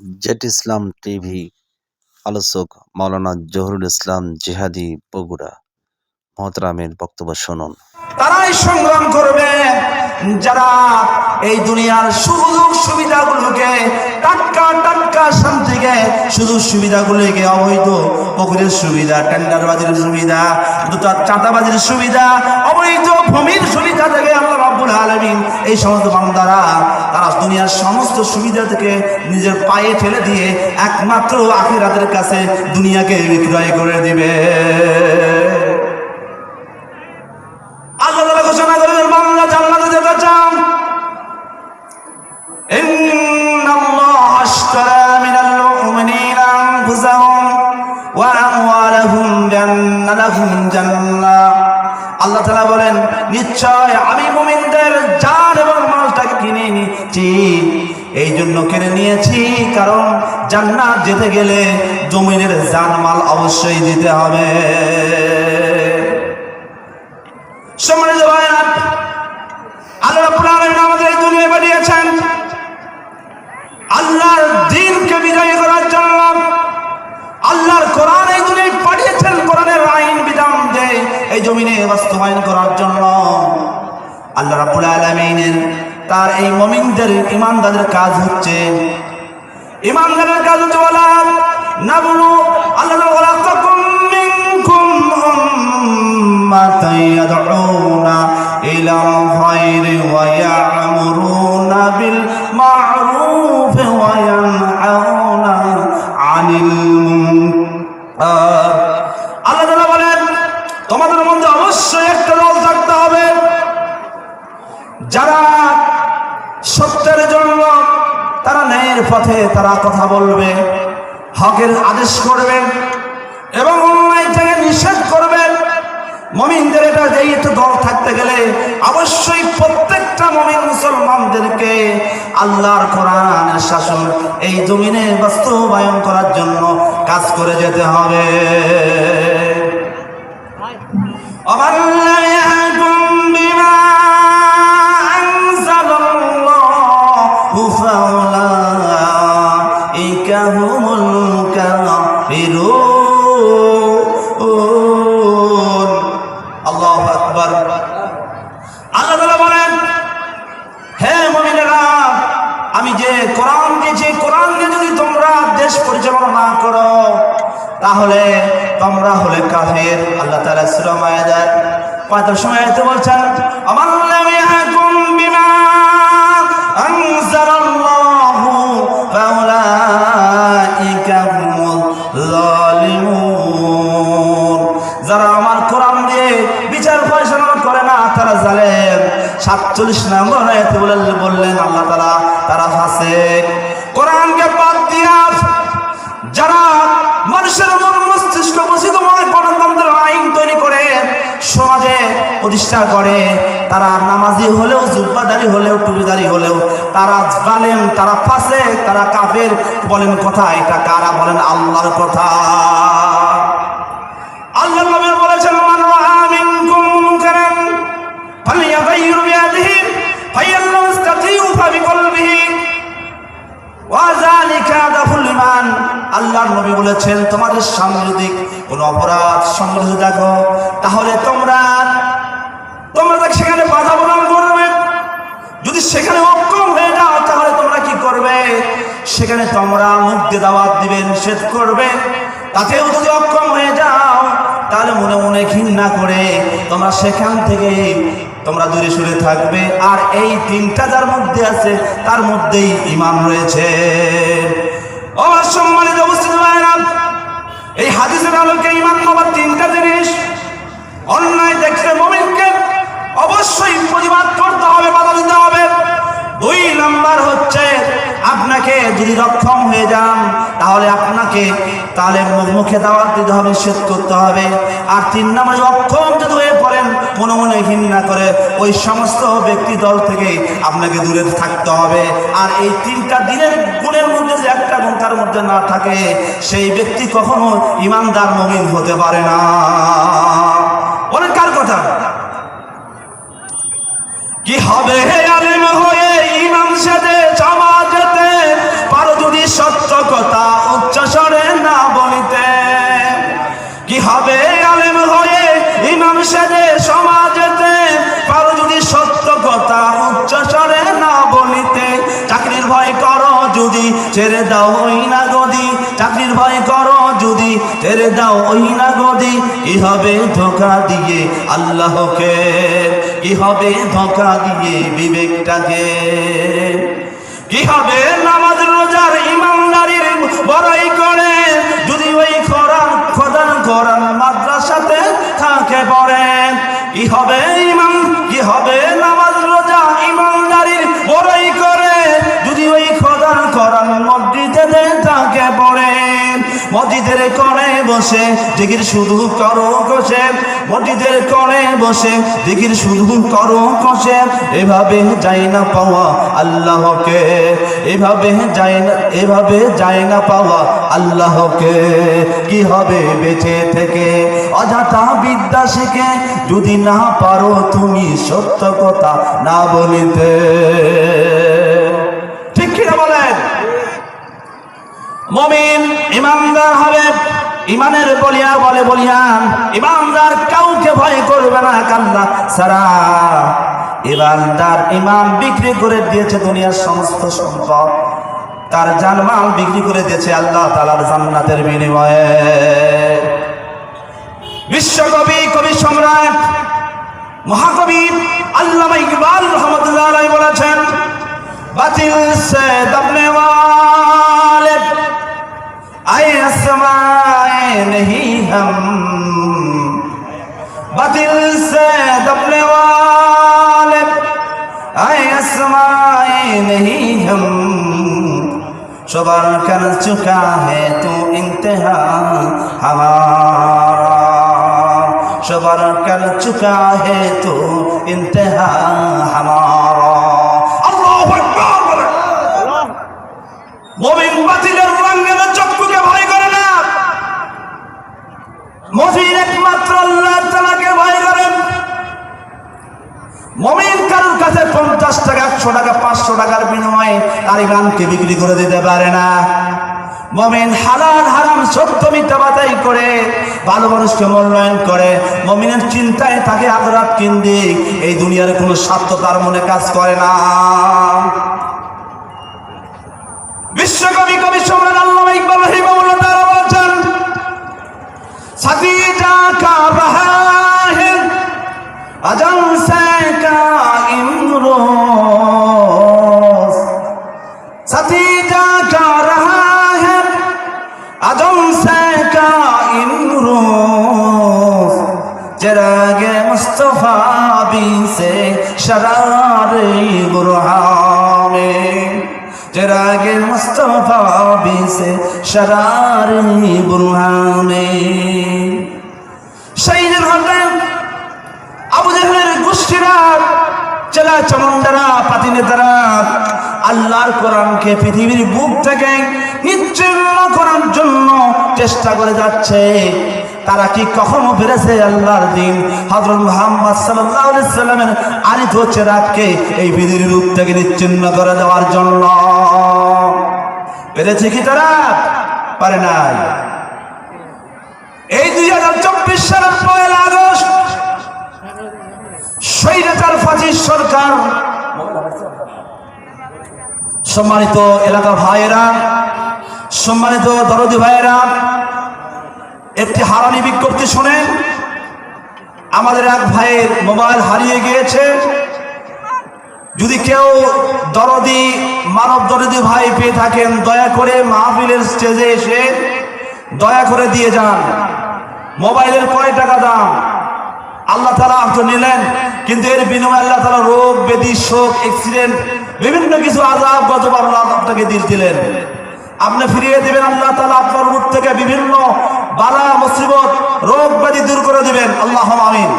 Jet ইসলাম TV, আলোচক মাওলানা জহুরুল ইসলাম জিহাদি বগুড়া। মহতরামের বক্তব্য শুনুন। তারাই সংগ্রাম করবে, যারা এই দুনিয়ার সুযোগ সুবিধাগুলোকে টাটকা টাটকা শান্তিকে, সুযোগ সুবিধাগুলোকে অবৈধ পুকুরের সুবিধা, টেন্ডারবাজির সুবিধা, দুটা চাঁদাবাজির সুবিধা, অবৈধ ভূমির সুবিধা থেকে আল্লাহ রাব্বুল আলামিন এই সমস্ত বান্দারা তারা দুনিয়ার সমস্ত সুবিধা থেকে নিজের পায়ে ঠেলে দিয়ে একমাত্র আখিরাতের কাছে দুনিয়াকে বিক্রয় করে দিবে। আল্লাহ আল্লাহ বলেন, নিশ্চয় আমি মুমিনদের জান এবং মালটাকে এই জন্য কিনে নিয়েছি, কারণ জান্নাত যেতে গেলে জমিনের জানমাল অবশ্যই দিতে হবে। সম্মানিত ভাই আল্লাহ আমাদের এই ইমানদারের কাজ হচ্ছে। ইমানদারের কাজ হচ্ছে বলা আল্লাহ ইয়াদউনা ইলা খায়রি ওয়া ইয়া'মুরুনা ন্যায়ের পথে তারা কথা বলবে, হকের আদেশ করবেন এবং অন্যায় থেকে নিষেধ করবেন। মমিনদের এটা যেহেতু দল থাকতে গেলে অবশ্যই প্রত্যেকটা মমিন মুসলমানদেরকে আল্লাহর কোরআন শাসন, এই জমিনে বাস্তবায়ন করার জন্য কাজ করে যেতে হবে। অবাল্লায় করো। তাহলে তোমরা হলে কাফের। আল্লাহ তাআলা সূরা মায়েদার 45 আয়াতে বলছেন আমার ইয়াহকুম বিমা ফাউলাইকা হুমুল জালিমুন যারা আমার কোরআন দিয়ে বিচার ফয়সালা করে না, তারা জালেম। সাতচল্লিশ নম্বর আয়াতে বলে বললেন আল্লাহ তারা তারা ফাসেক। কোরআনকে বাদ দিয়া যারা মানুষের মন মস্তিষ্ক মনে গণতন্ত্রের আইন তৈরি করে, সমাজে প্রতিষ্ঠা করে, তারা নামাজি হলেও, জুব্বাদারি হলেও, টুপিদারি হলেও, তারা জালেম, তারা ফাঁসে তারা কাফের, বলেন কথা, এটা কারা বলেন? আল্লাহর কথা। বলেছেন, তোমাদের সামনে যদি কোনো অপরাধ সংঘটিত দেখো, তাহলে তোমরা তোমরা সেখানে বাধা প্রদান করবে। যদি সেখানে অক্ষম হয়ে যাও, তাহলে তোমরা কি করবে? সেখানে তোমরা দিয়ে দাওয়াত দিবে, নিষেধ করবে। তাতেও যদি অক্ষম হয়ে যাও, তাহলে মনে মনে ঘৃণা করে তোমরা সেখান থেকে তোমরা দূরে সরে থাকবে। আর এই তিনটা যার মধ্যে আছে, তার মধ্যেই ইমান রয়েছে। ও সম্মানিত অবস্থিত ভাইরা এই হাদিসের আলোকে ইমান হবার তিনটা জিনিস। অন্যায় দেখলে মমিনকে অবশ্যই প্রতিবাদ করতে হবে, বাধা দিতে হবে। দুই নাম্বার হচ্ছে, আপনাকে যদি রক্ষম হয়ে যান, তাহলে আপনাকে তাহলে মুখে দাওয়াত দিতে হবে, নিষেধ করতে হবে। আর তিন নম্বরে অক্ষম যদি হয়ে মনে মনে ঘৃণা করে ওই সমস্ত ব্যক্তি দল থেকে আপনাকে দূরে থাকতে হবে। আর এই তিনটা দিনের গুণের মধ্যে যে একটা গুণ তার মধ্যে না থাকে, সেই ব্যক্তি কখনো ইমানদার মমিন হতে পারে না। বলেন কার কথা? কি হবে আলেম হয়ে ইমাম সাথে জামাতেতে পারো যদি সত্য ছেড়ে দাও ওই না গদি চাকরির ভয় করো যদি ছেড়ে দাও ওই না গদি কি হবে ধোকা দিয়ে আল্লাহকে? কি হবে ধোকা দিয়ে বিবেকটাকে? কি হবে নামাজ রোজার ইমানদারির বড়াই করে যদি ওই কোরআন খোদান করান মাদ্রাসাতে থাকে পড়ে? কি হবে বসে দিগির শুধু করো কষে। মসজিদের কোণে বসে দিগির শুধু করো কষে। এভাবে যাই না পাওয়া আল্লাহকে। এভাবে যায় না, এভাবে যায় না পাওয়া আল্লাহকে। কি হবে বেঁচে থেকে? অযথা বিদ্যা শিখে যদি না পারো তুমি সত্য কথা না বলিতে। ঠিক কিনা বলেন? মমিন ইমানদার হবে। ইমানের বলিয়া বলে বলিয়ান ইমানদার কাউকে ভয় করবে না, কান্না সারা ইমানদার ইমান বিক্রি করে দিয়েছে দুনিয়ার সমস্ত সম্পদ। তার জানমাল বিক্রি করে দিয়েছে আল্লাহ তালার জান্নাতের বিনিময়ে। বিশ্বকবি, কবি সম্রাট, মহাকবি আল্লামা ইকবাল রহমতুল্লাহ বলেছেন, বাতিল সে দবনে ہم باطل سے دبنے والے آئے اسمائے نہیں ہم شبر کر چکا ہے تو انتہا ہمارا شبر کر چکا ہے تو انتہا ہمارا কাছে পঞ্চাশ টাকা, একশো টাকা, পাঁচশো টাকার বিনিময়ে তার ইমানকে বিক্রি করে দিতে পারে না। মমিন হালাল হারাম সত্য মিথ্যা বাতাই করে, ভালো মানুষকে মনোনয়ন করে। মমিনের চিন্তায় থাকে আগরাত কেন্দ্রিক এই দুনিয়ার কোনো স্বার্থ তার মনে কাজ করে না। বিশ্বকবি কবি সম্রাট আল্লাহ ইকবাল রহিমাউল্লাহ তারা বলছেন সাদিজা কা রাহা আজম সে का इमरोज साथी जा का रहा है अजम से का इमरोज चिराग मुस्तफा भी से शरार बुरहा में चिराग मुस्तफा भी से शरार बुरहा में চেলা চমন্ডারা পাতি নেতারা, আল্লাহর কোরআনকে পৃথিবীর বুক থেকে নিচ্ছিন্ন করার জন্য চেষ্টা করে যাচ্ছে। তারা কি কখনো পেরেছে আল্লাহর দিন? হজরত মোহাম্মদ সাল্লামের আনিত চেরাককে এই পৃথিবীর রূপ থেকে নিচ্ছিন্ন করে দেওয়ার জন্য। পেরেছে কি তারা? পারে নাই। এই দুই হাজার চব্বিশ সালের পয়লা আগস্ট সম্মানিত এলাকা ভাইয়েরা, সম্মানিত দরদি ভাইয়েরা, একটি হারানি বিজ্ঞপ্তি শোনেন, আমাদের এক ভাইয়ের মোবাইল হারিয়ে গিয়েছে। যদি কেউ দরদি, মানব দরদি ভাই পেয়ে থাকেন, দয়া করে মাহফিলের স্টেজে এসে দয়া করে দিয়ে যান। মোবাইলের কয় টাকা দাম? আল্লাহ তালা তো নিলেন। কিন্তু এর বিনিময়ে আল্লাহ তালা রোগ, বেদি, শোক অ্যাক্সিডেন্ট বিভিন্ন কিছু আজাব গজব আল্লাহ আপনাকে দিল দিলেন। আপনি ফিরিয়ে দিবেন আল্লাহ তালা আপনার মুখ থেকে বিভিন্ন বালা, মুসিবত, রোগ, ব্যাধি দূর করে দিবেন। আল্লাহ আমিন।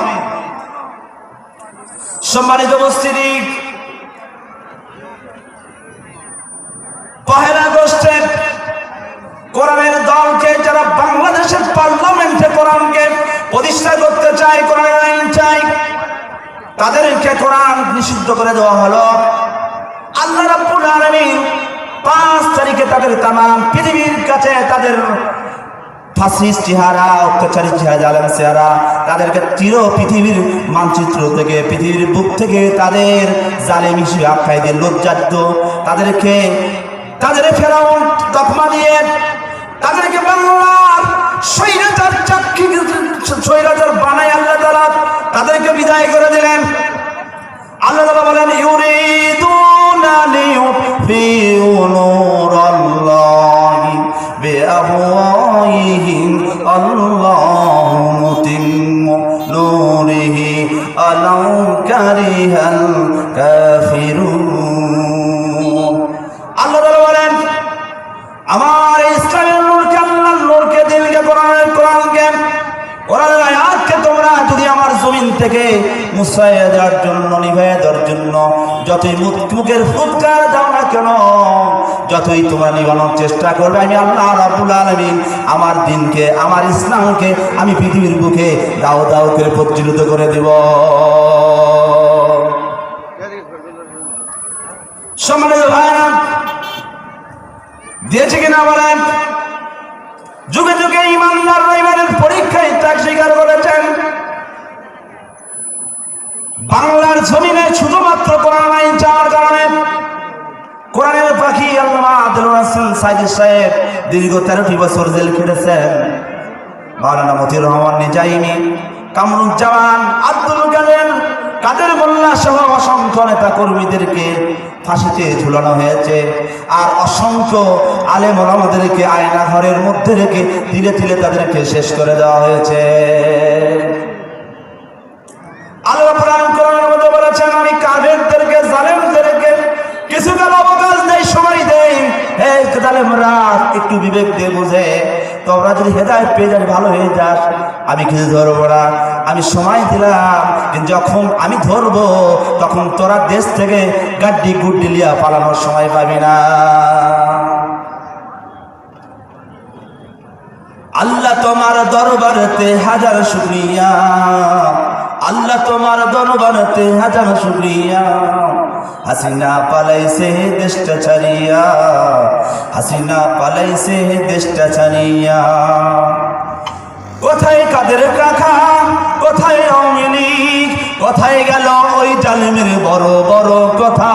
সম্মানিত উপস্থিতি, পহেলা আগস্টের কোরআনের দলকে যারা বাংলাদেশের পার্লামেন্টে কোরআনকে প্রতিষ্ঠা করতে চায় কোরআনের আইন চাই, তাদেরকে কোরআন নিষিদ্ধ করে দেওয়া হলো। আল্লাহ রাব্বুল আলামিন পাঁচ তারিখে তাদের তামাম পৃথিবীর কাছে তাদের চেহারা তাদেরকে চির পৃথিবীর মানচিত্র থেকে, পৃথিবীর বুক থেকে তাদের আখ্যায় দিয়ে তাদেরকে দিয়ে, তাদেরকে থেকে মুসাইয়া দেওয়ার জন্য দেওয়ার জন্য, যতই মুখের ফুৎকার দাও না কেন, যতই তোমরা নিবানোর চেষ্টা করবে, আমি আল্লাহ রাবুল আলমিন আমার দিনকে, আমার ইসলামকে আমি পৃথিবীর বুকে দাও দাও করে প্রজ্বলিত করে দেব। সম্মানিত ভাইরা দিয়েছে কিনা বলেন? যুগে যুগে ইমানদার ইমানের পরীক্ষায় ত্যাগ স্বীকার করেছেন। বাংলার জমিনে শুধুমাত্র কোরআন আইন চাওয়ার কারণে কোরআনের পাখি আল্লামা আব্দুল হাসান সাইদি সাহেব দীর্ঘ তেরোটি বছর জেল খেটেছেন। মাওলানা মতিউর রহমান নিজাইমি, কামরুজ্জামান, আব্দুল কাদের কাদের মোল্লা সহ অসংখ্য নেতা কর্মীদেরকে ফাঁসিতে ঝুলানো হয়েছে আর অসংখ্য আলেম ওলামাদেরকে আয়না ঘরের মধ্যে রেখে ধীরে ধীরে তাদেরকে শেষ করে দেওয়া হয়েছে। একটু বিবেক দিয়ে বুঝে। তোমরা যদি পেয়ে যাস ভালো হয়ে যাস আমি ধরবো না। আমি সময় দিলাম যখন আমি ধরবো, তখন তোরা দেশ থেকে গাড্ডি গুড্ডি লিয়া পালানোর সময় পাবি না। আল্লাহ তোমার দরবারেতে হাজার শুক্রিয়া। আল্লাহ তোমার দরবারেতে হাজার শুক্রিয়া। হাসিনা পালাইছে দেশটা ছাড়িয়া। হাসিনা পালাইছে দেশটা ছাড়িয়া। কোথায় কাদের কাকা? কোথায় অমিনী কোথায় গেল ওই জালিমের বড় বড় কথা?